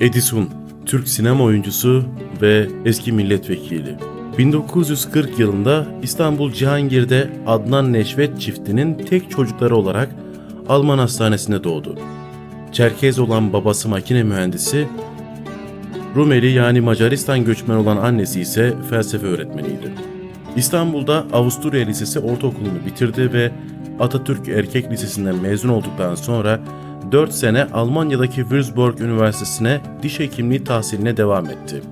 Edison, Türk sinema oyuncusu ve eski milletvekili. 1940 yılında İstanbul Cihangir'de Adnan Neşvet çiftinin tek çocukları olarak Alman hastanesinde doğdu. Çerkez olan babası makine mühendisi, Rumeli yani Macaristan göçmen olan annesi ise felsefe öğretmeniydi. İstanbul'da Avusturya Lisesi ortaokulunu bitirdi ve Atatürk Erkek Lisesi'nden mezun olduktan sonra 4 sene Almanya'daki Würzburg Üniversitesi'ne diş hekimliği tahsiline devam etti.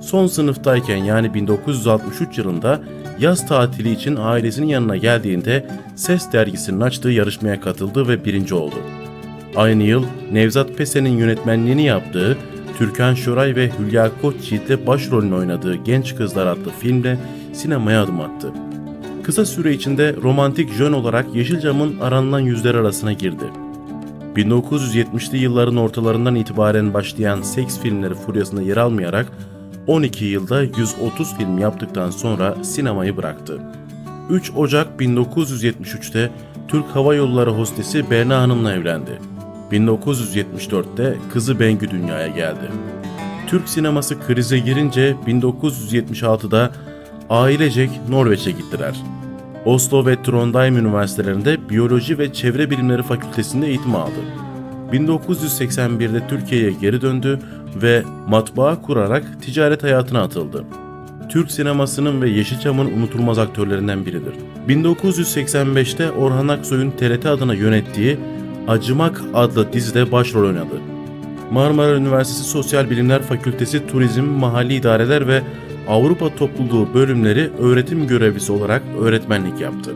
Son sınıftayken yani 1963 yılında yaz tatili için ailesinin yanına geldiğinde Ses dergisinin açtığı yarışmaya katıldı ve birinci oldu. Aynı yıl Nevzat Pesen'in yönetmenliğini yaptığı Türkan Şoray ve Hülya Koçyiğit'le başrolünü oynadığı Genç Kızlar adlı filmle sinemaya adım attı. Kısa süre içinde romantik jön olarak Yeşilcam'ın aranılan yüzler arasına girdi. 1970'li yılların ortalarından itibaren başlayan seks filmleri furyasında yer almayarak 12 yılda 130 film yaptıktan sonra sinemayı bıraktı. 3 Ocak 1973'te Türk Hava Yolları hostesi Berna Hanım'la evlendi. 1974'te kızı Bengü dünyaya geldi. Türk sineması krize girince 1976'da ailecek Norveç'e gittiler. Oslo ve Trondheim üniversitelerinde biyoloji ve çevre bilimleri fakültesinde eğitim aldı. 1981'de Türkiye'ye geri döndü ve matbaa kurarak ticaret hayatına atıldı. Türk sinemasının ve Yeşilçam'ın unutulmaz aktörlerinden biridir. 1985'te Orhan Aksoy'un TRT adına yönettiği Acımak adlı dizide başrol oynadı. Marmara Üniversitesi Sosyal Bilimler Fakültesi Turizm, Mahalli İdareler ve Avrupa Topluluğu bölümleri öğretim görevlisi olarak öğretmenlik yaptı.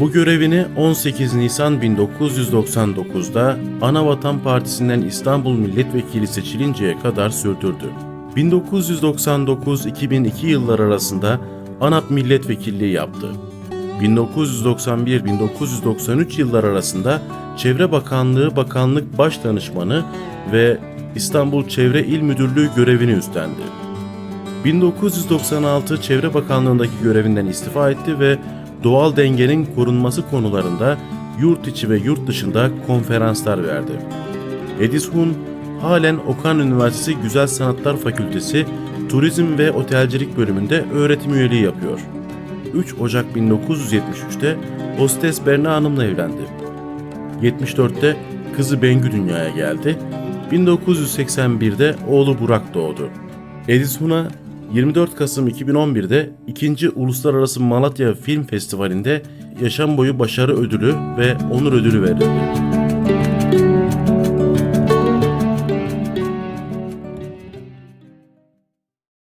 Bu görevini 18 Nisan 1999'da Anavatan Partisi'nden İstanbul Milletvekili seçilinceye kadar sürdürdü. 1999-2002 yıllar arasında ANAP milletvekilliği yaptı. 1991-1993 yıllar arasında Çevre Bakanlığı Bakanlık Baş Danışmanı ve İstanbul Çevre İl Müdürlüğü görevini üstlendi. 1996 Çevre Bakanlığındaki görevinden istifa etti ve doğal dengenin korunması konularında yurt içi ve yurt dışında konferanslar verdi. Edison halen Okan Üniversitesi Güzel Sanatlar Fakültesi Turizm ve Otelcilik bölümünde öğretim üyeliği yapıyor. 3 Ocak 1973'te hostes Berna Hanım'la evlendi. 74'te kızı Bengü dünyaya geldi. 1981'de oğlu Burak doğdu. Edison'a 24 Kasım 2011'de 2. Uluslararası Malatya Film Festivali'nde yaşam boyu başarı ödülü ve onur ödülü verildi.